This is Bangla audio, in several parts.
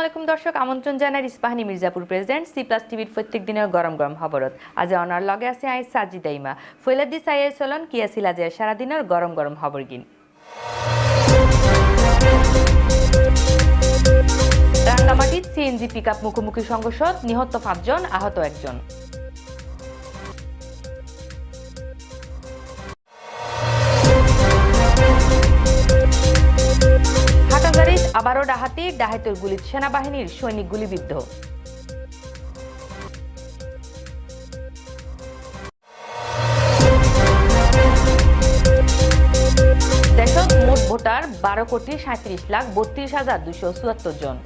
আলাইকুম দর্শক, আমন্ত্রণ জানার Ispahani Mirzapur president. C plus টিভির প্রত্যেক দিনের গরম গরম খবরত। আজ অনার লগে আছে আই সাজিদাইমা ফৈলাদি সাইয়ের চলন কিয়াছিল আজ সারাদিনের গরম গরম খবর গিন রাঙ্গামাটির সিএনজি পিক আপ মুখোমুখি সংঘর্ষত নিহত পাঁচজন, আহত একজন। আবারও ডাহাতি ডাহাতের গুলিত সেনাবাহিনীর সৈনিক গুলিবিদ্ধ দেশত মোট ভোটার বারো কোটি সাঁত্রিশ লাখ বত্রিশ হাজার দুশো চুয়াত্তর জন।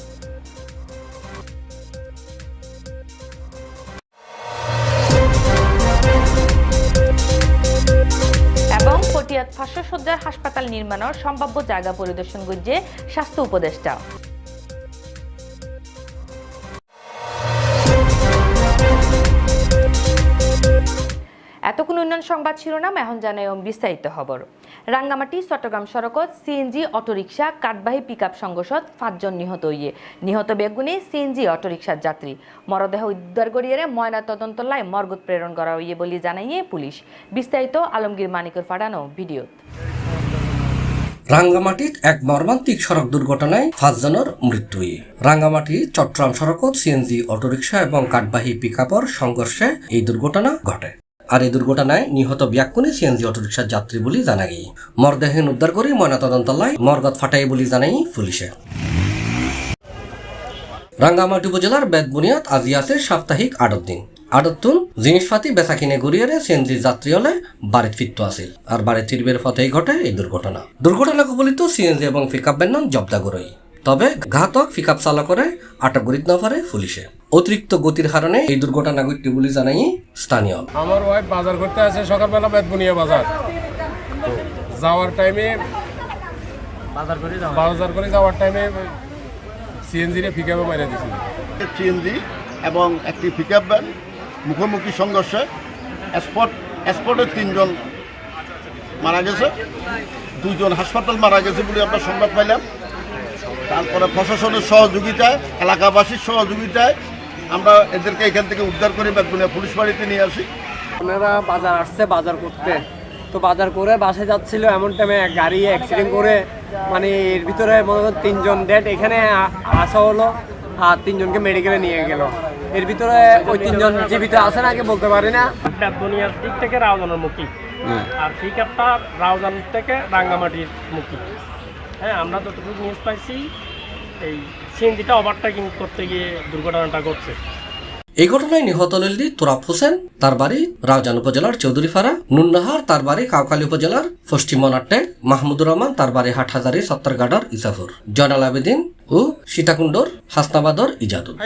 এবং পটিয়াত পাঁচশো হাসপাতাল নির্মাণের সম্ভাব্য জায়গা পরিদর্শন করছে স্বাস্থ্য উপদেষ্টা। এতক্ষণ উন্নয়ন সংবাদ শিরোনাম, এখন জানাই বিস্তারিত খবর। রাঙ্গামাটি, চট্টগ্রাম সড়কত সিএনজি অটোরিকশা কাঠবাহী পিক আপ সংঘর্ষত পাঁচজন নিহত হইয়ে। নিহত বেগুনে সিএনজি অটোরিকশার যাত্রী। মরদেহ উদ্ধার করিয়ে ময়না তদন্ত লাই মর্গত প্রেরণ করা হইয়ে বলে জানাইয়ে পুলিশ। বিস্তারিত আলমগীর মানিকর ফাটানো ভিডিও রাঙ্গামাটিত এক মর্মান্তিক সড়ক দুর্ঘটনায় পাঁচজনের মৃত্যু। রাঙ্গামাটি চট্টগ্রাম সড়কত সিএনজি, অটোরিকশা এবং কাঠবাহী পিকআপর সংঘর্ষে এই দুর্ঘটনা ঘটে। আর এই দুর্ঘটনায় নিহত ব্যাকুনি সিএনজি, অটোরিকশার যাত্রী বলে জানা গেই মরদেহীন উদ্ধার করে ময়নাতদন্তালয় মর্গত ফাটাই বলে জানাই পুলিশে। রাঙ্গামাটি উপজেলার বেদবুনিয়াত আজি আছে সাপ্তাহিক আটত দিন। আটতুন জিনিসপাতি বেচা কিনে ঘুরিয়ে সিএনজি যাত্রী হলে বাড়িত ফিরত আছিল আর বাড়িত ফিরবের পথেই ঘটে এই দুর্ঘটনা। দুর্ঘটনা কবলিত সিএনজি এবং পিকআপ ভ্যান নাম জব্দা করই তবে ঘাতক পিকআপ চালকরে আটক করিত না পারে পুলিশে। অতিরিক্ত গতির কারণে এই দুর্ঘটনা ঘটতে বলে জানাই স্থানীয়। আমার ওয়াইফ বাজার করতে আসে সকালবেলা বেতবুনিয়া বাজার। যাওয়ার টাইমে বাজার করে যাওয়ার টাইমে সিএনজি রে ফিকাবে মারা দিছিল। সিএনজি এবং একটি পিকআপ ভ্যান মুখোমুখি সংঘর্ষে স্পট, স্পটে তিনজন মারা গেছে। দুইজন হাসপাতাল মারা গেছে বলে আমরা সংবাদ পাইলাম। তারপরে প্রশাসনের সহযোগিতায়, এলাকাবাসীর সহযোগিতায় আমরা এদেরকে এখান থেকে উদ্ধার করে বেতগুনিয়া পুলিশ বাড়িতে নিয়ে আসি। ওনারা বাজার আসছে, বাজার করতে। তো বাজার করে বাসে যাচ্ছিল, এমন টাইমে গাড়ি অ্যাক্সিডেন্ট করে মানে এর ভিতরে মনে তিনজন ডেট এখানে আসা হলো, আর তিনজনকে মেডিকেলে নিয়ে গেল। এর ভিতরে ওই তিনজন জীবিত আছে নাকি বলতে পারি না। দুনিয়ার দিক থেকে রাউজানের মুখী। আর পিকআপটা রাউজান থেকে রাঙ্গামাটির মুখী। হ্যাঁ আমরা যতটুকু নিউজ পাইছি এই সিএনজিটা ওভারটেকিং করতে গিয়ে দুর্ঘটনাটা ঘটছে। এই ঘটনায় নিহত হলেন তোরাফ হোসেন তার বাড়ি রাউজান উপজেলার চৌধুরীপাড়া নুন্নাহার তার বাড়ি কাউখালী উপজেলার পশ্চিম মনাট্টে মাহমুদুর রহমান তার বাড়ি হাটহাজারি সত্তরগাডর ইসাফুর জয়নাল আবেদিন ও সীতাকুণ্ডর হাসনাবাদর ইজাদুল।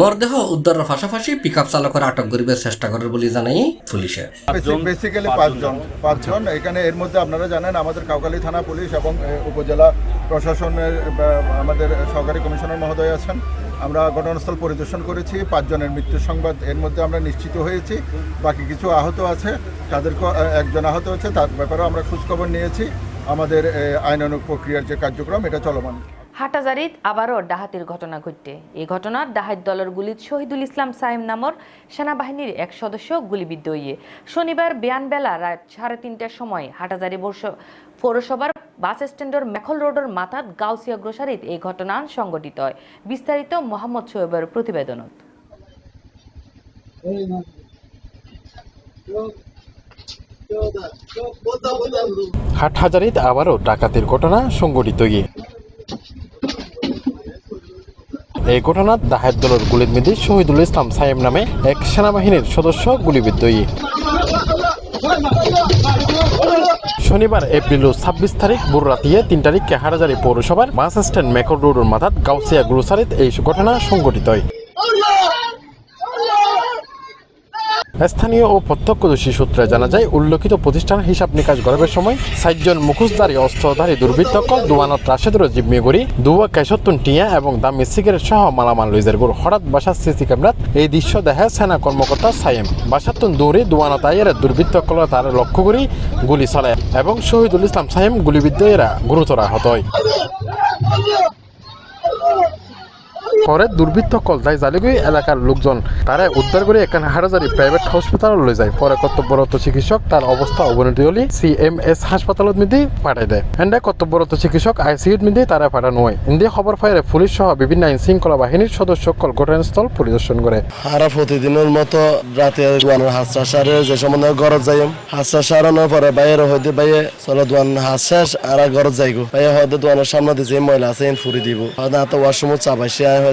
মরদেহ উদ্ধারের পাশাপাশি পিক আপ চালকের আটক করিবার চেষ্টা করে বলে জানাই পুলিশে। বেসিক্যালি পাঁচজন। পাঁচজন এখানে এর মধ্যে আপনারা জানেন আমাদের কাউকালী থানা পুলিশ এবং উপজেলা প্রশাসনের আমাদের সহকারী কমিশনার মহোদয় আছেন। আমরা ঘটনাস্থল পরিদর্শন করেছি পাঁচজনের মৃত্যু সংবাদ এর মধ্যে আমরা নিশ্চিত হয়েছি। বাকি কিছু আহত আছে তাদেরকে একজন আহত হচ্ছে তার ব্যাপারেও আমরা খোঁজখবর নিয়েছি। আমাদের এ, আইনানুগ প্রক্রিয়ার যে কার্যক্রম এটা চলমান। হাটাজারিত আবারও ডাহাতির ঘটনা ঘটে। এই ঘটনার ডাহাত দলের গুলিত শহীদুল ইসলাম সাইম নামর সেনাবাহিনীর এক সদস্য গুলিবিদ্ধ হইয়ে শনিবার বিয়ানবেলা রাত সাড়ে তিনটার সময় হাটাজারি পৌরসভার বাস স্ট্যান্ডের মেখল রোডের মাথাত গাউসিয়া গ্রোসারিত এই ঘটনা সংঘটিত হয়। বিস্তারিত মোহাম্মদ সোয়েবের প্রতিবেদনত। হাটহাজারিতে আবারও ডাকাতির ঘটনা সংঘটিত গিয়ে এই ঘটনার দাহের দলের গুলির মেধি শহীদুল ইসলাম সাইম নামে এক সেনাবাহিনীর সদস্য গুলিবিদ্ধ। শনিবার, এপ্রিল ছাব্বিশ তারিখ, ভোর রাতিয়ে তিন তারিখে হাটাজারি পৌরসভার বাস স্ট্যান্ড মেকর রোডের মাথাত গাউসিয়া গ্রোসারিত এই ঘটনা সংঘটিত হয়। স্থানীয় ও প্রত্যক্ষদর্শী সূত্রে জানা যায়, উল্লেখিত প্রতিষ্ঠান হিসাব নিকাশ গড়বের সময় সাতজন মুখোশধারী, অস্ত্রধারী দুর্বৃত্তকল দুয়ানত রাশেদুর জিম্মি করি দুয়া কেশত্তন টিয়া এবং দামি সিগারেট সহ মালামাল লইজের গুড়। হঠাৎ বাসার সিসি ক্যামেরাত এই দৃশ্য দেখে সেনা কর্মকর্তা সাইম। বাসাতুন দৌড়ে দুয়ানত আইয়ের দুর্বৃত্তকল তার লক্ষ্য করি গুলি চালায় এবং শহীদুল ইসলাম সাইম গুলিবিদ্ধ এরা গুরুতর আহত হয়। পরে দুর্বৃত্ত কল দেয় জালিগুই এলাকার লোকজন তারা উদ্ধার করে এখানে হাটাজারি প্রাইভেট হসপিটাল যায়। পরে কর্তব্যরত চিকিৎসক তার অবস্থা অবনতি হলে সি এম এস হাসপাতালত মিদি পাঠাই দেয়। এন্ডে কর্তব্যরত চিকিৎসক আইসিইউত মিদি তারা পাঠানো হয় ইন্ডিয়া খবর পাইলে পুলিশ সহ বিভিন্ন আইন শৃঙ্খলা বাহিনীর সদস্য কল ঘটনাস্থল পরিদর্শন করে আর প্রতিদিনের মতো রাতে দোয়ানের হাসরা সারে যে ঘরত যাই হাসরা সারানোর পরে বাইরে হইতে বাইরে চলো দোয়ান হাস শেষ আর ঘরত যাইগো। বাইরে হয়তো দোয়ানের সামনে যে ময়লা আছে ফুরি দিব। হয়তো হাতে ওয়াশরুম চাবাইছে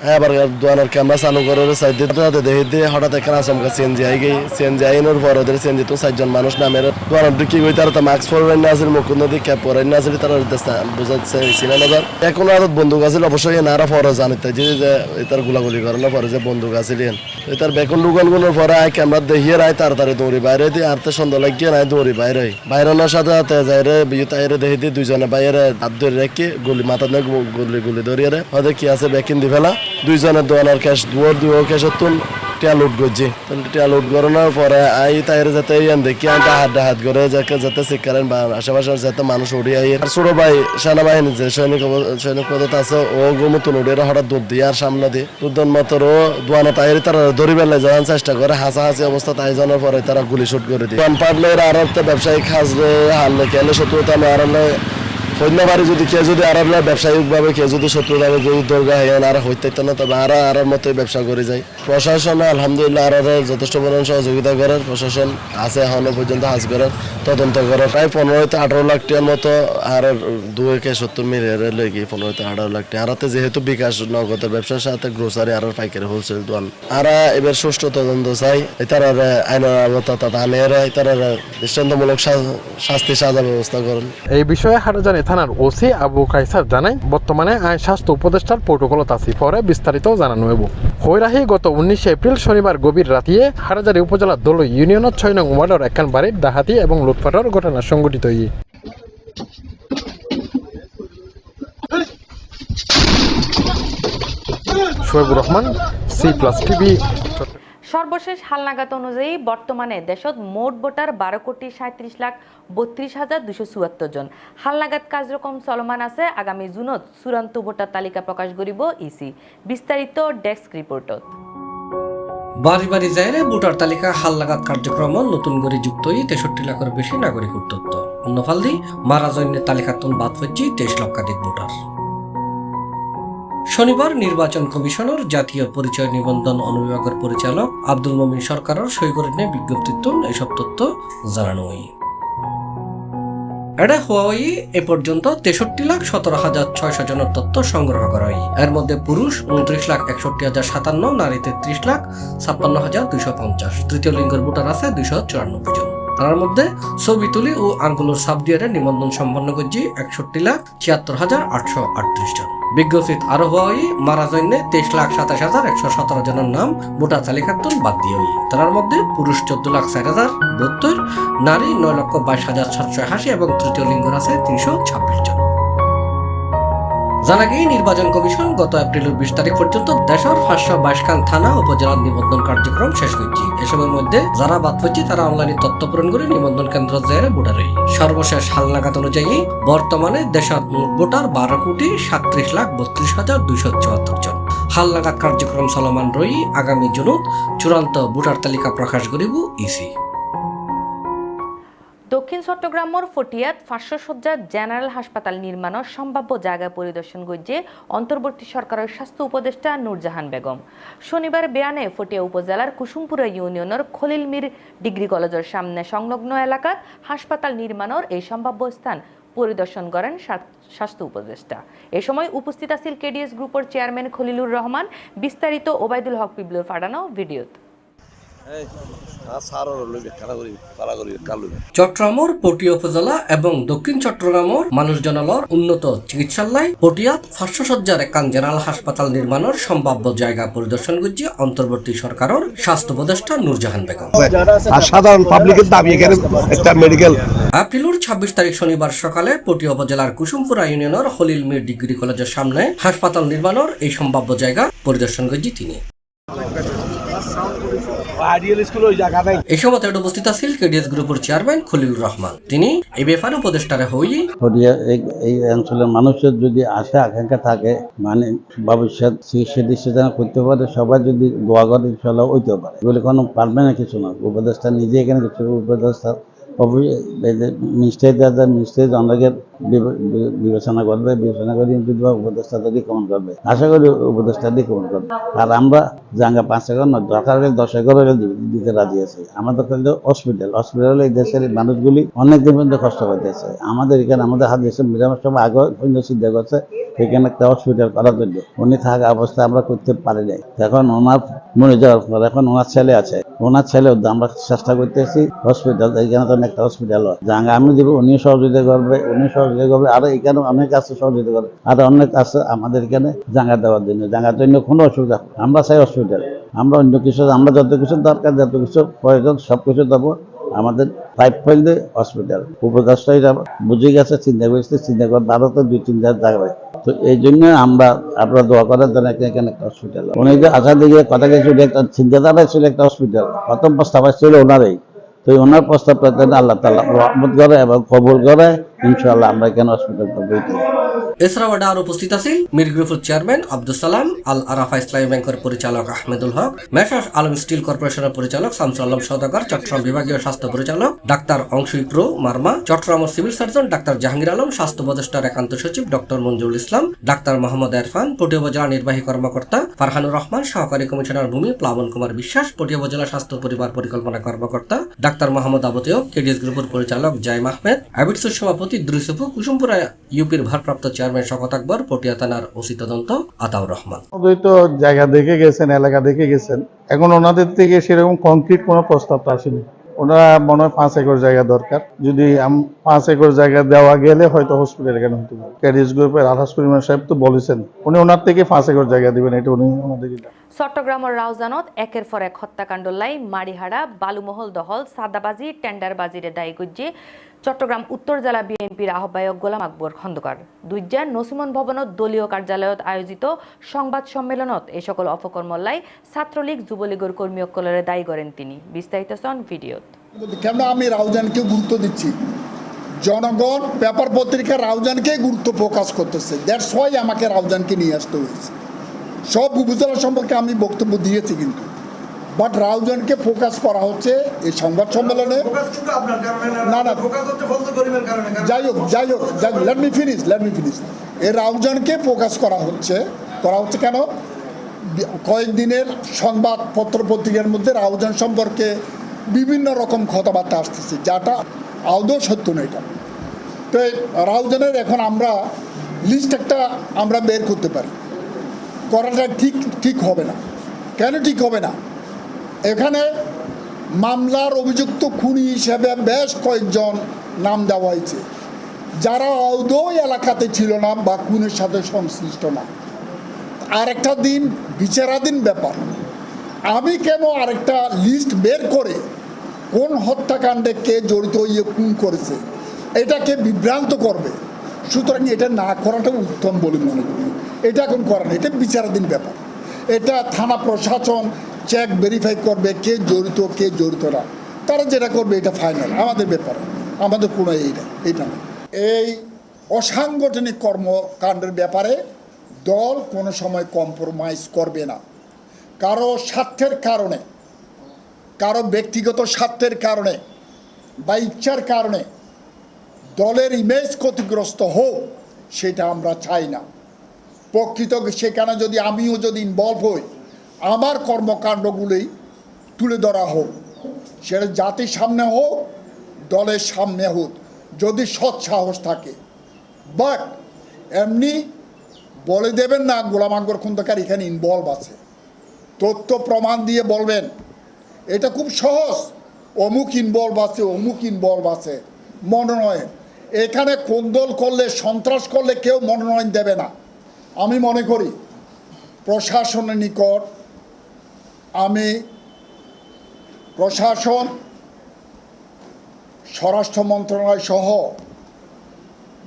এবার দোয়ানের ক্যামেরা চালু করে সাইড দিয়ে দেখি দিয়ে হঠাৎ এখানে আচমকা সিএনজি আই গই। সিএনজি আইনের পর ওদের সিএনজি তো চারজন মানুষ নামের দোয়ানের ঢুকি গই তারা তো মাস্ক পরে না আছে মুখ নদী ক্যাপ পরে না আছে তারা বুঝাচ্ছে সিনা নগর। এখন আর বন্দুক আছে, অবশ্যই নারা পরে জানিতে যে যে এটার গুলাগুলি করে না, পরে যে বন্দুক আছে লিয়েন এটার বেকন দোকানগুলোর পরে আই ক্যামেরা দেখিয়ে রায়, তাড়াতাড়ি দৌড়ি বাইরে দিয়ে আর তো সন্ধ্যা লাগিয়ে নাই দৌড়ি বাইরে। বাইরানোর সাথে সাথে যাই রে বিয়ে তাইরে দেখি দিয়ে দুইজনে বাইরে হাত ধরে রেখে গুলি মাথা গুলি গুলি ধরিয়ে রে। হয়তো কি আছে বেকিন দি ফেলা? দুইজনের দোয়ানার ক্যাশ দুয়ার দুয়ো ক্যাশের তুন টিয়া লুট করছি টিয়া লুট করানোর পরে আই তাইরে যাতে ইয়ান দেখি আমি হাত হাত করে যাকে যাতে শিকারেন বা আশেপাশে যাতে মানুষ উড়ি আই আর ছোট ভাই সেনাবাহিনী যে সৈনিক সৈনিক পদত আছে, ও গোমতন উড়িয়ে হঠাৎ দুধ দিয়ে আর সামনে দিয়ে। দুধন মাত্র ও দোয়ানা তাইরে তারা ধরি বেলে যাওয়ার চেষ্টা করে হাসা হাসি অবস্থা তাই জানার পরে তারা গুলি শুট করে দিয়ে। এরা আর ব্যবসায়িক খাসবে হারলে, কেলে শত্রুতা আমি আর অন্যবারে যদি কেউ যদি আর ব্যবসায়িক ভাবে কেউ যদি শত্রুতা যদি দুর্গা হয় আর হইতে না, তবে আর আর মতোই ব্যবসা করে যায়। প্রশাসন আলহামদুলিল্লাহ আর যথেষ্ট পরিমাণ সহযোগিতা করে, প্রশাসন আছে এখনও পর্যন্ত, হাজ করে, তদন্ত করে। প্রায় পনেরো থেকে আঠারো লাখ টাকার মতো আর দুই কে সত্তর মিলিয়ন লেগে পনেরো থেকে আঠারো লাখ টাকা। আরাতে যেহেতু বিকাশ নগদের ব্যবসার সাথে গ্রোসারি আর পাইকারি হোলসেল দোকান। আর এবার সুষ্ঠু তদন্ত চাই। এটার আইনের আবতা আনের এটার দৃষ্টান্তমূলক শাস্তি সাজা ব্যবস্থা করেন। এই বিষয়ে হাটাজানি থানার ওসি আবু কাইসার জানাই বর্তমানে আইন স্বাস্থ্য উপদেষ্টার প্রোটোকলত আছি। পরে বিস্তারিত জানানো হইব। হৈরাহি গত উনিশে এপ্রিল শনিবার গভীর রাতিয়ে হাটাজারি উপজেলার দোল ইউনিয়নের ছয় নং ওয়ার্ডের একখান বাড়ির ডাহাতি এবং লুটপাটের ঘটনা সংঘটিত হই Shoebur Rahman, C plus TV সর্বশেষ হালনাগাদ অনুযায়ী বর্তমানে দেশত মোট ভোটার বারো কোটি সাঁত্রিশ লাখ বত্রিশ হাজার দুশো চুয়াত্তর জন। হালনাগাদ কার্যক্রম চলমান আছে, আগামী জুনত চূড়ান্ত ভোটার তালিকা প্রকাশ করিব ইসি। বিস্তারিত ডেস্ক রিপোর্টত। বাড়ি বাড়ি যাইরে ভোটার তালিকা হালনাগাদ কার্যক্রম নতুন করে যুক্ত হই তেষট্টি লাখের বেশি নাগরিক উত্তত্ব অন্যফালদি, মারা জৈন্যের তালিকাতন বাদ হচ্ছে তেইশ লক্ষাধিক ভোটার। শনিবার নির্বাচন কমিশনের, জাতীয় পরিচয় নিবন্ধন অনুবিভাগের পরিচালক আব্দুল মমিন সরকারের সই করে নিয়ে বিজ্ঞপ্তিত এইসব তথ্য জানানো হয় এটা হুয়াওয়াই এ পর্যন্ত তেষট্টি লাখ সতেরো হাজার ছয়শো জনের তথ্য সংগ্রহ করা হয় এর মধ্যে পুরুষ উনত্রিশ লাখ একষট্টি হাজার সাতান্ন, নারী তেত্রিশ লাখ ছাপ্পান্ন হাজার দুইশো পঞ্চাশ। তৃতীয় লিঙ্গের ভোটার আছে দুইশো চুরানব্বই জন। তার মধ্যে ছবি তুলি ও আঙ্গুলোর সাবডিয়ারে নিবন্ধন সম্পন্ন করছি একষট্টি লাখ ছিয়াত্তর হাজার আটশো আটত্রিশ জন। বিজ্ঞপ্তিত আরও হওয়াই মারা জন্য তেইশ লাখ সাতাশ হাজার একশো সতেরো জনের নাম, ভোটার তালিকার বাদ দিয়ে হই তার মধ্যে পুরুষ চোদ্দ লাখ ষাট হাজার বত্তর, নারী নয় লক্ষ বাইশ হাজার সাতশো আশি এবং তৃতীয় লিঙ্গর আছে তিনশো ছাব্বিশ জন। জানা গিয়ে নির্বাচন কমিশন গত এপ্রিলের বিশ তারিখ পর্যন্ত দেশের পাঁচশো বাইশ খান থানা উপজেলার নিবন্ধন কার্যক্রম শেষ করছি। এসবের মধ্যে যারা বাদ পড়ছে, তারা অনলাইনে তথ্য পূরণ করে নিবন্ধন কেন্দ্র জেরে ভোটার সর্বশেষ হালনাগাদ অনুযায়ী বর্তমানে দেশের মোট ভোটার বারো কোটি সাতত্রিশ লাখ বত্রিশ হাজার দুইশো চুয়াত্তর জন। হালনাগাদ কার্যক্রম চলমান রই আগামী জুনত। চূড়ান্ত ভোটার তালিকা প্রকাশ করিব ইসি। দক্ষিণ চট্টগ্রামের ফটিয়াত পাঁচশো জেনারেল হাসপাতাল নির্মাণের সম্ভাব্য জায়গা পরিদর্শন করছে অন্তর্বর্তী সরকারের স্বাস্থ্য উপদেষ্টা নূরজাহান বেগম। শনিবার বেয়ানে ফটিয়া উপজেলার কুসুমপুরা ইউনিয়নের খলিল মির ডিগ্রি কলেজের সামনে সংলগ্ন এলাকাত হাসপাতাল নির্মাণের এই সম্ভাব্য স্থান পরিদর্শন করেন স্বাস্থ্য উপদেষ্টা। এ সময় উপস্থিত আছিল কেডিএস গ্রুপের চেয়ারম্যান খলিলুর রহমান বিস্তারিত ওবায়দুল হক পিবলুর ফাটানো ভিডিওত চট্টগ্রামের পটিয়া উপজেলা এবং দক্ষিণ চট্টগ্রামের মানুষজনলর উন্নত চিকিৎসালয় পটিয়াত পাঁচশো একান জেনারেল হাসপাতাল নির্মাণের সম্ভাব্য জায়গা পরিদর্শন করছে অন্তর্বর্তী সরকারের স্বাস্থ্য উপদেষ্টা নূরজাহান বেগম। আর সাধারণ পাবলিকের দাবি এখানে একটা মেডিকেল এপ্রিলের ছাব্বিশ তারিখ শনিবার সকালে পটিয়া উপজেলার কুসুমপুরা ইউনিয়নের হলিল মির ডিগ্রি কলেজের সামনে হাসপাতাল নির্মাণের এই সম্ভাব্য জায়গা পরিদর্শন করছে তিনি আইডিয়াল স্কুল ওই জায়গা নাই এই সময় তার উপস্থিত আছেন কেডিএস গ্রুপের চেয়ারম্যান রহমান। তিনি এই ব্যাপারে উপদেষ্টারে হই এই এই অঞ্চলের মানুষের যদি আশা আকাঙ্ক্ষা থাকে মানে ভবিষ্যৎ চিকিৎসা দৃষ্টি যেন করতে পারে সবাই যদি দোয়া করে ইনশাল্লাহ হইতে পারে। এগুলি কোনো পারবে না কিছু না। উপদেষ্টা নিজে এখানে কিছু উপদেষ্টা মিনিস্ট্রি মিনিস্ট্রি বিবেচনা করবে, বিবেচনা করে যদি বা উপদেষ্টা কমন করবে। আশা করি উপদেষ্টা দিয়ে কমন করবে। আর আমরা জাঙ্গা পাঁচ একর না দরকার হলে দশ একর দিতে রাজি আছি। আমাদের কিন্তু হসপিটাল হসপিটাল এই দেশের মানুষগুলি অনেক দিন পর্যন্ত কষ্ট পাইতেছে। আমাদের এখানে আমাদের হাত দেশের মিরামের সময় আগে পর্যন্ত চিন্তা করছে এখানে একটা হসপিটাল করার জন্য। উনি থাকা অবস্থা আমরা করতে পারি নাই। এখন ওনার মনে যাওয়ার পর এখন ওনার ছেলে আছে। ওনার ছেলে আমরা চেষ্টা করতেছি হসপিটাল এখানে তো একটা হসপিটাল হয়। জাঙ্গা আমি দিব উনি সহযোগিতা করবে উনি করবে। আরও এখানে অনেক আছে সহযোগিতা করবে আর অনেক আছে আমাদের এখানে জাঙ্গা দেওয়ার জন্য। জাঙ্গার জন্য কোনো অসুবিধা আমরা চাই হসপিটাল আমরা অন্য কিছু, আমরা যত কিছু দরকার, যত কিছু প্রয়োজন সব কিছু দেবো আমাদের পাইপ পয়েন্টে হসপিটাল এটা বুঝে গেছে, চিন্তা করেছে, চিন্তা করে আরও তো দুই, তিন জায়গা জায়গায় তো এই জন্য আমরা আপনারা দোয়া করার জন্য এখানে একটা হসপিটাল যে আশা দিকে কথা গেছিল একটা চিন্তাধারা ছিল একটা হসপিটাল প্রথম প্রস্তাব ছিল ওনারই। তো ওনার প্রস্তাবটা আল্লাহ তালা রহমত করে এবং কবুল করে ইনশাআল্লাহ আমরা এখানে হসপিটাল করব এছাড়াও এটা আর উপস্থিত আছেন মির গ্রুপের চেয়ারম্যান আব্দুল সালাম আল আরাফা ইসলামী ব্যাংকের পরিচালক আহমেদুল হক, মেসার্স আলম স্টিল কর্পোরেশনের পরিচালক শামসুল আলম সদাগর চট্টগ্রাম বিভাগীয় স্বাস্থ্য পরিচালক ডাক্তার Aungshui pro Marma, Chattogram civil surgeon ডাক্তার জাহাঙ্গীর আলম, স্বাস্থ্য উপদেষ্টার একান্ত সচিব ডক্টর মঞ্জুরুল ইসলাম, ডাক্তার মোহাম্মদ এরফান, পটিয়া উপজেলা নির্বাহী কর্মকর্তা ফারহানুর রহমান, সহকারী কমিশনার ভূমি প্লাবন কুমার বিশ্বাস, পটিয়া উপজেলা স্বাস্থ্য পরিবার পরিকল্পনা কর্মকর্তা ডাক্তার মোহাম্মদ আবতেয়ক কেডিএস গ্রুপের পরিচালক জাইম আহমেদ হ্যাবিটসের সভাপতি দ্রুসুফু কুসুমপুরা ইউপির ভারপ্রাপ্ত চেয়ারম্যান শকত আকবর পটিয়া থানার ওসি তদন্ত আতাউর রহমান। তো জায়গা দেখে গেছেন এলাকা দেখে গেছেন। এখন ওনাদের থেকে সেরকম কংক্রিট কোনো প্রস্তাব আসেনি। ওনারা মনে হয় পাঁচ একর জায়গা দরকার। যদি আম- পাঁচ একর জায়গা দেওয়া গেলে হয়তো হসপিটাল এখানে হতে পারে। ক্যারিস গ্রুপের আঠাশ পরিমাণ সাহেব তো বলেছেন উনি ওনার থেকে পাঁচ একর জায়গা দিবেন এটা উনি আমাদেরকে চট্টগ্রামের রাউজানত একের পর এক হত্যাকাণ্ড লাই মারিহাড়া বালুমহল দহল সাদাবাজি টেন্ডারবাজিরে দায়ী গুজ্জে চট্টগ্রাম উত্তর জেলা বিএনপির আহ্বায়ক গোলাম আকবর খন্দকার। দুইজার নসিমন ভবনত দলীয় কার্যালয়ত আয়োজিত সংবাদ সম্মেলনত এই সকল অপকর্মল্লাই ছাত্রলীগ, যুবলীগের কর্মী অকলরে দায়ী করেন তিনি। বিস্তারিত সন ভিডিওত। কেন আমি রাউজানকে গুরুত্ব দিচ্ছি। জনগণ পেপার পত্রিকা রাউজানকে গুরুত্ব প্রকাশ করতেছে। দ্যাটস ওয়াই আমাকে রাউজানকে নিয়ে আসতে হয়েছে। সব উপজেলা সম্পর্কে আমি বক্তব্য দিয়েছি কিন্তু। বাট রাউজানকে ফোকাস করা হচ্ছে এই সংবাদ সম্মেলনে। না না যাই হোক যাই হোক যাই let me finish let me finish এই রাউজানকে ফোকাস করা হচ্ছে করা হচ্ছে কেন? কয়েকদিনের সংবাদপত্র পত্রিকার মধ্যে রাউজান সম্পর্কে বিভিন্ন রকম কথাবার্তা আসতেছে যাটা আদৌ সত্য নয় এটা। তো রাউজানের এখন আমরা লিস্ট একটা আমরা বের করতে পারি। করাটা ঠিক ঠিক হবে না। কেন ঠিক হবে না? এখানে মামলার অভিযুক্ত খুনি হিসেবে বেশ কয়েকজন নাম দেওয়া হয়েছে। যারা আদৌ এলাকাতে ছিল না বা খুনের সাথে সংশ্লিষ্ট না। আরেকটা দিন, বিচারাধীন ব্যাপার। আমি কেন আরেকটা লিস্ট বের করে কোন হত্যাকাণ্ডে কে জড়িত ইয়ে খুন করেছে, এটাকে বিভ্রান্ত করবে? সুতরাং এটা না করাটা উত্তম বলে মনে করি। এটা এখন করা না, এটা বিচারাধীন ব্যাপার। এটা থানা প্রশাসন চেক ভেরিফাই করবে কে জড়িত কে জড়িত না। তারা যেটা করবে, এটা ফাইনাল আমাদের ব্যাপারে। আমাদের কোনো এইটা এটা না। এই অসাংগঠনিক কর্মকাণ্ডের ব্যাপারে দল কোনো সময় কম্প্রোমাইজ করবে না। কারও স্বার্থের কারণে, কারও ব্যক্তিগত স্বার্থের কারণে, বা ইচ্ছার কারণে দলের ইমেজ ক্ষতিগ্রস্ত হোক, সেটা আমরা চাই না। প্রকৃত সেখানে যদি আমিও যদি ইনভলভ হই আমার কর্মকাণ্ডগুলোই তুলে ধরা হোক। সেটা জাতির সামনে হোক, দলের সামনে হোক, যদি সৎ সাহস থাকে। বাট এমনি বলে দেবেন না, গোলাম আকবর খন্দকার এখানে ইনভলভ আছে। তথ্য প্রমাণ দিয়ে বলবেন। এটা খুব সহজ। অমুক ইনভলভ আছে, অমুক ইনভলভ আছে। মনোনয়ন। এখানে কোন্দল করলে, সন্ত্রাস করলে কেউ মনোনয়ন দেবে না। আমি মনে করি প্রশাসনের নিকট আমি প্রশাসন, স্বরাষ্ট্র মন্ত্রণালয় সহ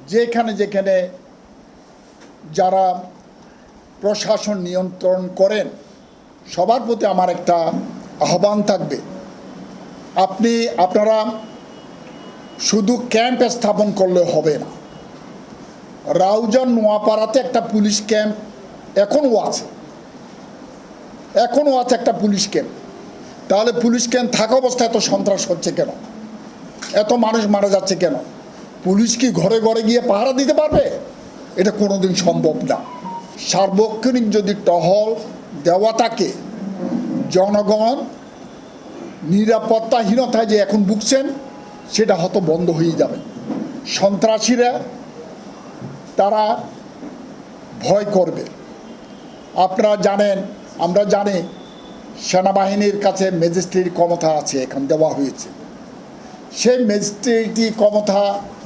যেখানে যেখানে যারা প্রশাসন নিয়ন্ত্রণ করেন, সবার প্রতি আমার একটা আহ্বান থাকবে। আপনি, আপনারা শুধু ক্যাম্প স্থাপন করলে হবে না। রাউজান নোয়াপাড়াতে একটা পুলিশ ক্যাম্প এখনও আছে। এখনও আছে একটা পুলিশ ক্যাম্প। তাহলে পুলিশ ক্যাম্প থাকা অবস্থায় এত সন্ত্রাস হচ্ছে কেন? এত মানুষ মারা যাচ্ছে কেন? পুলিশ কি ঘরে ঘরে গিয়ে পাহারা দিতে পারবে? এটা কোনোদিন সম্ভব না। সার্বক্ষণিক যদি টহল দেওয়া থাকে, জনগণ নিরাপত্তাহীনতায় যে এখন ভুগছেন, সেটা হয়তো বন্ধ হয়ে যাবে। সন্ত্রাসীরা, তারা ভয় করবে। আপনারা জানেন আমরা জানি সেনাবাহিনীর কাছে ম্যাজিস্ট্রেট ক্ষমতা আছে, এখন দেওয়া হয়েছে। সেই ম্যাজিস্ট্রেটি ক্ষমতা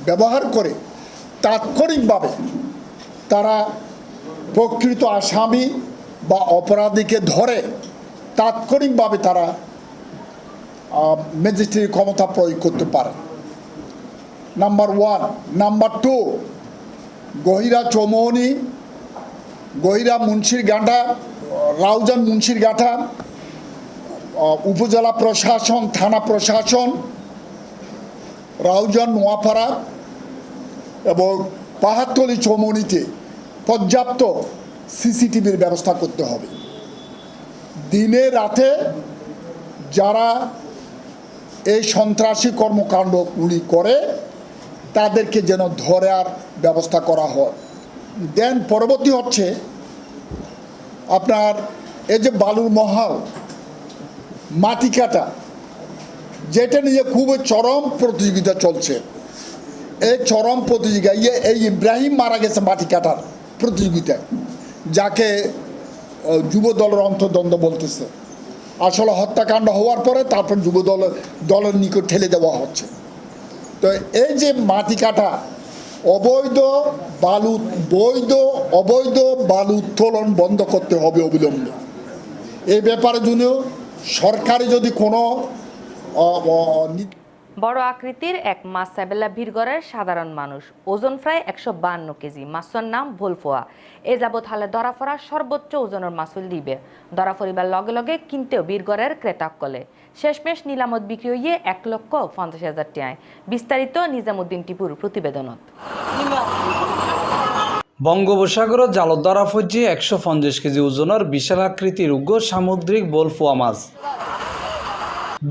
ব্যবহার করে তাৎক্ষণিকভাবে তারা প্রকৃত আসামি বা অপরাধীকে ধরে তাৎক্ষণিকভাবে তারা ম্যাজিস্ট্রেট ক্ষমতা প্রয়োগ করতে পারে। Number one number two Gohira Chaumoni Gohira মুন্সির গাঁটা রাউজান মুন্সির গাঁঠা উপজেলা প্রশাসন, থানা প্রশাসন, রাউজান নোয়াপাড়া এবং পাহাড়তলি চৌমনিতে পর্যাপ্ত সিসিটিভির ব্যবস্থা করতে হবে। দিনে রাতে যারা এই সন্ত্রাসী কর্মকাণ্ডগুলি করে, তাদেরকে যেন ধরার ব্যবস্থা করা হয়। দেন পরবর্তী হচ্ছে আপনার এই যে বালুর মহল, মাটি কাটা, যেটা নিয়ে খুব চরম প্রতিযোগিতা চলছে। এই চরম প্রতিযোগিতা ইয়ে এই ইব্রাহিম মারা গেছে মাটি কাটার প্রতিযোগিতায়, যাকে যুব দলের অন্তর্দ্বন্দ্ব বলতেছে। আসলে হত্যাকাণ্ড হওয়ার পরে তারপর যুব দলের দলের নিকট ঠেলে দেওয়া হচ্ছে। তো এই যে মাটি কাটা অবৈধ বালু, বৈধ, অবৈধ বালু উত্তোলন বন্ধ করতে হবে অবিলম্বে। এই ব্যাপারে জন্য সরকারি যদি কোনো বড় আকৃতির এক মাছ সাবেলা ভিড়গড়ের সাধারণ মানুষ। ওজন প্রায় একশো বান্ন কেজি। মাছের নাম ভোলফোয়া। এ যাবৎ হালে ধরা পড়া সর্বোচ্চ ওজনের মাছুল দিবে। ধরা পড়িবার লগে লগে কিনতেও বীরগড়ের ক্রেতা কলে। শেষমেশ নিলামত বিক্রি হইয়ে এক লক্ষ পঞ্চাশ হাজার টিয়ায় বিস্তারিত নিজামুদ্দিন টিপুর প্রতিবেদনত। বঙ্গোপসাগর জালদ্বারা ফজি একশো পঞ্চাশ কেজি ওজনের বিশাল আকৃতির উগ্র সামুদ্রিক বোলফুয়া মাছ।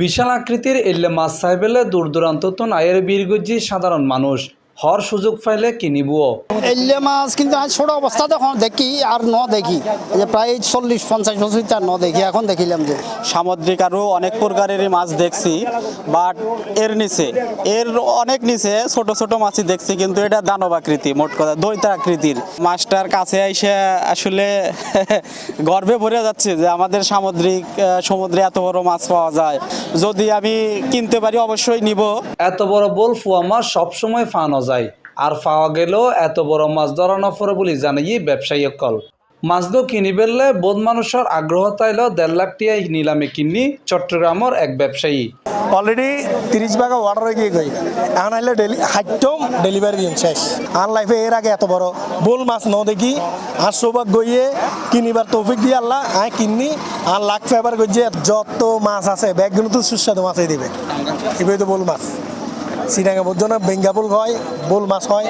বিশাল আকৃতির এলে মাছ সাহেবেলে দূর দূরান্ত তো বীরগজ্জি সাধারণ মানুষ। হর সুযোগ পাইলে কিনিবও এলে মাছ কিন্তু আজ ছোট অবস্থাতে এখন দেখি আর ন দেখি। যে প্রায় চল্লিশ পঞ্চাশ বছর তার ন দেখি এখন দেখিলাম যে। সামুদ্রিক আরও অনেক প্রকারের মাছ দেখছি বাট এর নিচে এর অনেক নিচে ছোট ছোট মাছই দেখছি কিন্তু এটা দানব আকৃতি মোট কথা দৈত্য আকৃতির। মাছটার কাছে এসে আসলে গর্বে ভরে যাচ্ছে যে আমাদের সামুদ্রিক সমুদ্রে এত বড় মাছ পাওয়া যায়। যদি আমি কিনতে পারি অবশ্যই নিব। এত বড় বোলফুয়া মাছ সবসময় ফানো যায়। আর পাওয়া গেলেও এত বড় মাছ ধরা নফরে বলে জানাই ব্যবসায়ী অকল। মাছদো কিনি বেললে বোধ মানুষের আগ্রহ তাইল দেড় লাখ টিয়াই নিলামে কিনি চট্টগ্রামের এক ব্যবসায়ী। অলরেডি তিরিশ ভাগা অর্ডার গিয়ে গই এখন আইলে ডেলি হাইটম ডেলিভারি দিন শেষ। আর লাইফে এর আগে এত বড়। বোল মাছ ন দেখি, আর সৌভাগ্য গইয়ে কিনিবার তৌফিক দিয়ে আল্লাহ আয় কিনি আর লাখ ফেবার গইয়ে যত মাছ আছে, ব্যাগগুলো তো সুস্বাদু মাছই দিবে। এবার তো বোল মাছ। সিরাঙ্গা বেঙ্গাবুল হয়, বোল মাছ হয়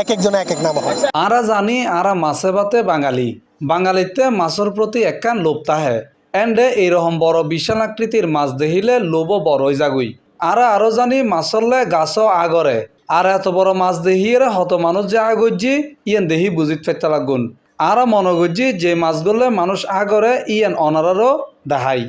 এক একজনে এক এক নাম হয়। আরা জানি আরা মাছে ভাতে বাঙালি। বাঙালিতে মাছের প্রতি একখান লোভ তাহে। এন্ডে এইরকম বড় বিশাল আকৃতির মাছ দেখিলে লোভও বড়ই জাগুই আরা আরও জানি মাছরলে গাছও আগরে আর এত বড় মাছ দেহিয়ে হত মানুষ যে আগজ্জি, ইয়েন দেহি বুঝিত ফেরতে লাগুন। আরা মনগজ্জি, যে মাছগুলো মানুষ আগরে ইয়েন অনারারও দেখাই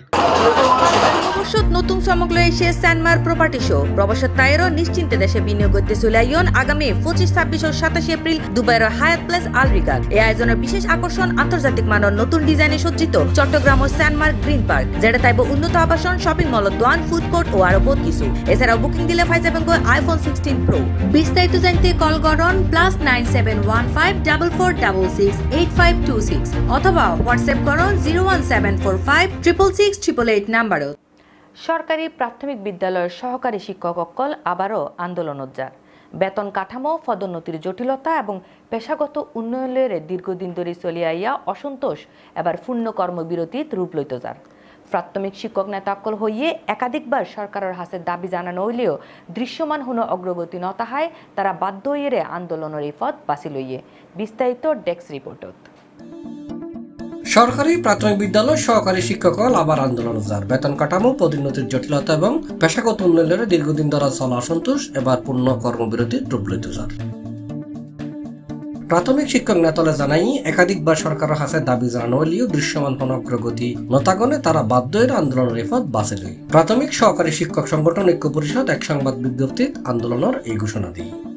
ভবিষ্যৎ নতুন সমগ্র এসে স্যানমার প্রপার্টি শো প্রবাসত তাইরও নিশ্চিন্তে দেশে বিনিয়োগ করতে চলে আইন আগামী পঁচিশ, ছাব্বিশ ও সাতাশে এপ্রিল দুবাইয়ের হায়াত প্লেস আলরিগার এই আয়োজনের বিশেষ আকর্ষণ আন্তর্জাতিক মানের নতুন ডিজাইনে সজ্জিত চট্টগ্রাম ও স্যানমার্ক গ্রিন পার্ক যেটা তাইব উন্নত আবাসন শপিং মল দোয়ান ফুড কোর্ট ও আরও বহুত কিছু। এছাড়াও বুকিং দিলে ফাই যাবেন আইফোন সিক্সটিন প্রো বিস্তারিত জানতে কল করুন plus nine seven one five double four double six eight five two six অথবা হোয়াটসঅ্যাপ করুন zero one seven four five triple six triple eight নাম্বারও। সরকারি প্রাথমিক বিদ্যালয়ের সহকারী শিক্ষক অক্কল আবারও আন্দোলন আন্দোলনোজ্জার বেতন কাঠামো, পদোন্নতির জটিলতা এবং পেশাগত উন্নয়নের দীর্ঘদিন ধরে আইয়া অসন্তোষ এবার পূর্ণ কর্মবিরতিত রূপ লইত যার প্রাথমিক শিক্ষক নেতাকল হইয়ে একাধিকবার সরকারের হাতে দাবি জানানো হইলেও দৃশ্যমান হন অগ্রগতি নতাহায় তারা বাধ্য হইয়ে আন্দোলনের এই পথ বাছি লইয়ে। বিস্তারিত ডেস্ক রিপোর্টত। সরকারি প্রাথমিক বিদ্যালয় সহকারী শিক্ষকল আবার আন্দোলন যার বেতন কাঠামো, পদোন্নতির জটিলতা এবং পেশাগত উন্নয়নের দীর্ঘদিন ধরা চলা অসন্তোষ, এবার পূর্ণ কর্মবিরতির রূপ লইতে যার প্রাথমিক শিক্ষক নেতলে জানাই, একাধিকবার সরকারের হাতে দাবি জানানো হলেও দৃশ্যমান কোন অগ্রগতি নতাগণে তারা বাধ্য হয়ে আন্দোলনের বাছে লই প্রাথমিক সহকারী শিক্ষক সংগঠন ঐক্য পরিষদ এক সংবাদ বিজ্ঞপ্তিত আন্দোলনের এই ঘোষণা দিয়ে।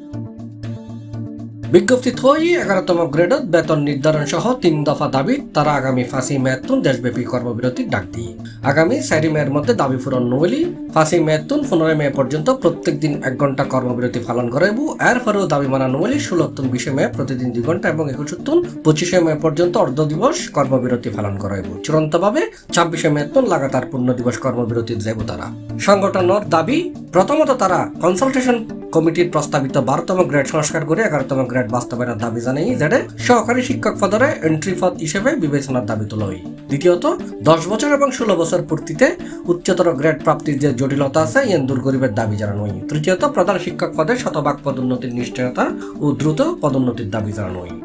বিজ্ঞপ্তি থই, এগারোতম গ্রেডত বেতন নির্ধারণ সহ তিন দফা দাবি, তারা আগামী ফাঁসি মেয়াদ দেশব্যাপী কর্মবিরতির ডাক দিয়ে। আগামী চারি মেয়ের মধ্যে দাবি পূরণ নইলি ফাঁসি মেয়াতুন পনেরোই মে পর্যন্ত প্রত্যেক দিন এক ঘণ্টা কর্মবিরতি পালন করাইব এর পরেও দাবি মানা নইলি ষোলোত্তম বিশে মে প্রতিদিন দুই ঘণ্টা এবং একুশোত্তম পঁচিশে মে পর্যন্ত অর্ধ দিবস কর্মবিরতি পালন করাইব চূড়ান্তভাবে ছাব্বিশে মেয়াতুন লাগাতার পূর্ণ দিবস কর্মবিরতি যাইব তারা। সংগঠনের দাবি, প্রথমত তারা কনসালটেশন কমিটির প্রস্তাবিত বারোতম গ্রেড সংস্কার করে এগারোতম গ্রেড বাস্তবায়নের দাবি জানাই যেটা সহকারী শিক্ষক পদরে এন্ট্রি পদ হিসেবে বিবেচনার দাবি তোলা হয় দ্বিতীয়ত, দশ বছর এবং ষোলো বছর পূর্তিতে উচ্চতর গ্রেড প্রাপ্তির যে জটিলতা আছে ইয়েন দূর গরিবের দাবি জানানো হয় তৃতীয়ত, প্রধান শিক্ষক পদে শতভাগ পদোন্নতির নিশ্চয়তা ও দ্রুত পদোন্নতির দাবি জানানো হয়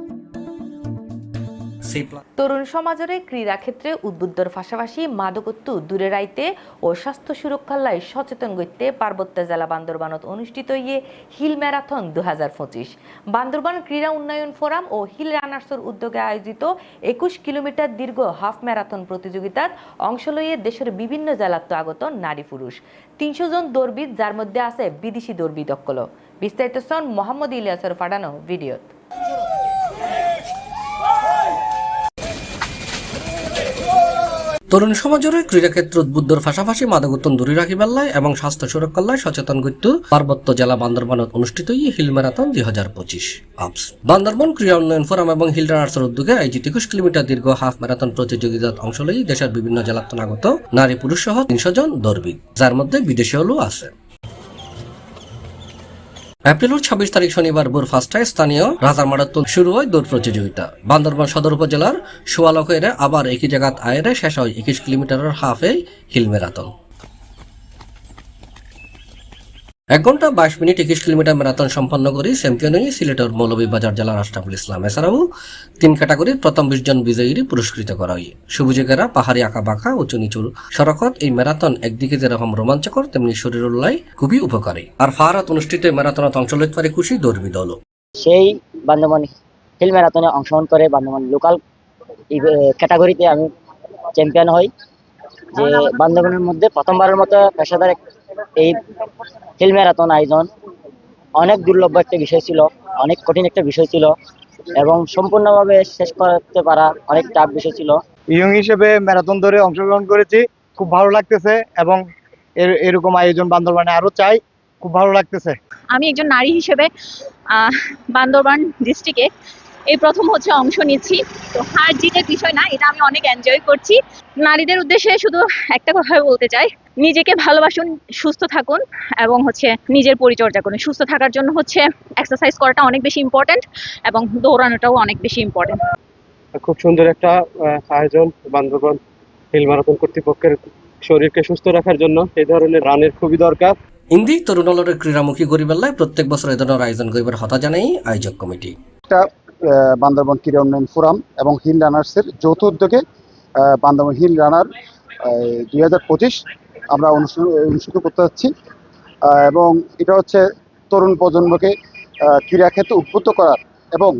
তরুণ সমাজরে ক্রীড়া ক্ষেত্রে উদ্বুদ্ধর পাশাপাশি মাদকত্ব দূরে রাইতে ও স্বাস্থ্য সুরক্ষার লাই সচেতন করতে পার্বত্য জেলা বান্দরবানত অনুষ্ঠিত ইয়ে হিল ম্যারাথন দু বান্দরবান ক্রীড়া উন্নয়ন ফোরাম ও হিল রানার্সের উদ্যোগে আয়োজিত একুশ কিলোমিটার দীর্ঘ হাফ ম্যারাথন প্রতিযোগিতার অংশ লইয়ে দেশের বিভিন্ন জেলার তো আগত নারী পুরুষ। তিনশো জন দৌড়বিদ যার মধ্যে আছে বিদেশি দৌড়বিদ অক্কল। বিস্তারিত সন মোহাম্মদ ইলিয়াসের পাঠানো ভিডিওত। তরুণ সমাজের ক্রীড়াক্ষেত্র উদ্বুদ্ধর পাশাপাশি মাদকোত্তন দূরে রাখিবার লাই এবং স্বাস্থ্য সুরক্ষার লাই সচেতন করতে পার্বত্য জেলা বান্দরবানত অনুষ্ঠিত হিল ম্যারাথন দুই হাজার পঁচিশ আপস বান্দরবান ক্রীড়া উন্নয়ন ফোরাম এবং হিল রানার্সের উদ্যোগে আয়োজিত একুশ কিলোমিটার দীর্ঘ হাফ ম্যারাথন প্রতিযোগিতার অংশ লই দেশের বিভিন্ন জেলার তনাগত নারী পুরুষ সহ তিনশো জন দর্বিক যার মধ্যে বিদেশি হলেও আছে। এপ্রিলের ছাব্বিশ তারিখ শনিবার ভোর ফার্স্টায় স্থানীয় রাজার মারাত্তন শুরু হয় দৌড় প্রতিযোগিতা। বান্দরবান সদর উপজেলার সোয়ালকের আবার একই জায়গাত আয়েরে শেষ হয় একুশ কিলোমিটারের হাফে হিল ম্যারাথন এক ঘণ্টা বাইশ মিনিট একুশ কিলোমিটার ম্যারাথন সম্পন্ন করে চ্যাম্পিয়ন হয়ে সিলেটের মৌলভীবাজার জেলার আশরাফুল ইসলাম এছাড়াও তিন ক্যাটাগরির প্রথম বিশ জন বিজয়ীরই পুরস্কৃত করা হয়। সবুজেকেরা পাহাড়ি আঁকা বাঁকা, উঁচু নিচুর সড়কত এই ম্যারাথন একদিকে যেরকম রোমাঞ্চকর, তেমনি শরীর উল্লাই খুবই উপকারী। আর ফাহারাত অনুষ্ঠিত এই ম্যারাথনত অংশ লইতে পারে খুশি দৌড়বি দল। সেই বান্দরবান হিল ম্যারাথনে অংশগ্রহণ করে বান্দরবান লোকাল ক্যাটাগরিতে আমি চ্যাম্পিয়ন হই। যে বান্ধবনের মধ্যে প্রথমবারের মতো পেশাদার এই হিল ম্যারাথন আয়োজন। অনেক দুর্লভ একটা বিষয় ছিল অনেক কঠিন একটা বিষয় ছিল এবং সম্পূর্ণভাবে শেষ করতে পারা অনেক টাফ বিষয় ছিল। ইয়ং হিসেবে ম্যারাথন ধরে অংশগ্রহণ করেছি খুব ভালো লাগতেছে এবং এর এরকম আয়োজন বান্দরবানে আরও চাই খুব ভালো লাগতেছে। আমি একজন নারী হিসেবে আহ, বান্দরবান ডিস্ট্রিক্টে এই প্রথম হচ্ছে অংশ নিচ্ছি। তো হার জিতের বিষয় না এটা আমি অনেক এনজয় করছি। নারীদের উদ্দেশ্যে শুধু একটা কথা বলতে চাই নিজেকে ভালোবাসুন সুস্থ থাকুন এবং হচ্ছে নিজের পরিচর্যা করুন। সুস্থ থাকার জন্য হচ্ছে এক্সারসাইজ করাটা অনেক বেশি ইম্পর্টেন্ট এবং দৌড়ানোটাও অনেক বেশি ইম্পর্টেন্ট খুব সুন্দর একটা আহ, আয়োজন বান্দরবান হিল ম্যারাথন কর্তৃপক্ষের শরীরকে সুস্থ রাখার জন্য এই ধরনের রানের খুবই দরকার। ইন্দি তরুণলরের ক্রীড়ামুখী গরিবেল্লায় প্রত্যেক বছর এ ধরনের আয়োজন করিবার হতা জানাই আয়োজক কমিটি। একটা বান্দরবান ক্রীড়া উন্নয়ন ফোরাম এবং হিল রানার্সের যৌথ উদ্যোগে বান্দরবন হিল রানার দুই হাজার পঁচিশ আমরা অনুষ্ঠিত করতে যাচ্ছি। এবং এটা হচ্ছে তরুণ প্রজন্মকে ক্রীড়া ক্রীড়াক্ষেত্রে উদ্বুদ্ধ করার এবং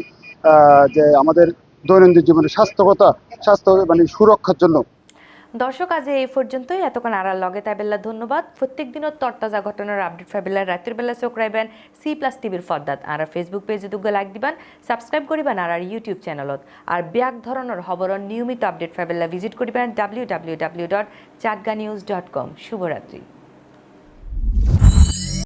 যে আমাদের দৈনন্দিন জীবনে স্বাস্থ্যকতা স্বাস্থ্য মানে সুরক্ষার জন্য দর্শক, আজ এই পর্যন্তই। এতক্ষণ আড়াল লগে তাইবেল্লা ধন্যবাদ। প্রত্যেক দিনের তরতাজা ঘটনার আপডেট ফাইবেলার রাতের বেলা চোখ রাইবেন সি প্লাস টিভির ফর্দাত আর ফেসবুক পেজে দুগ্গ লাইক দিবেন সাবস্ক্রাইব করিবেন আর আর ইউটিউব চ্যানেলত আর ব্যাক ধরনের খবরের নিয়মিত আপডেট ফাইবেলা ভিজিট করিবেন W W W dot Chatga news dot com শুভরাত্রি।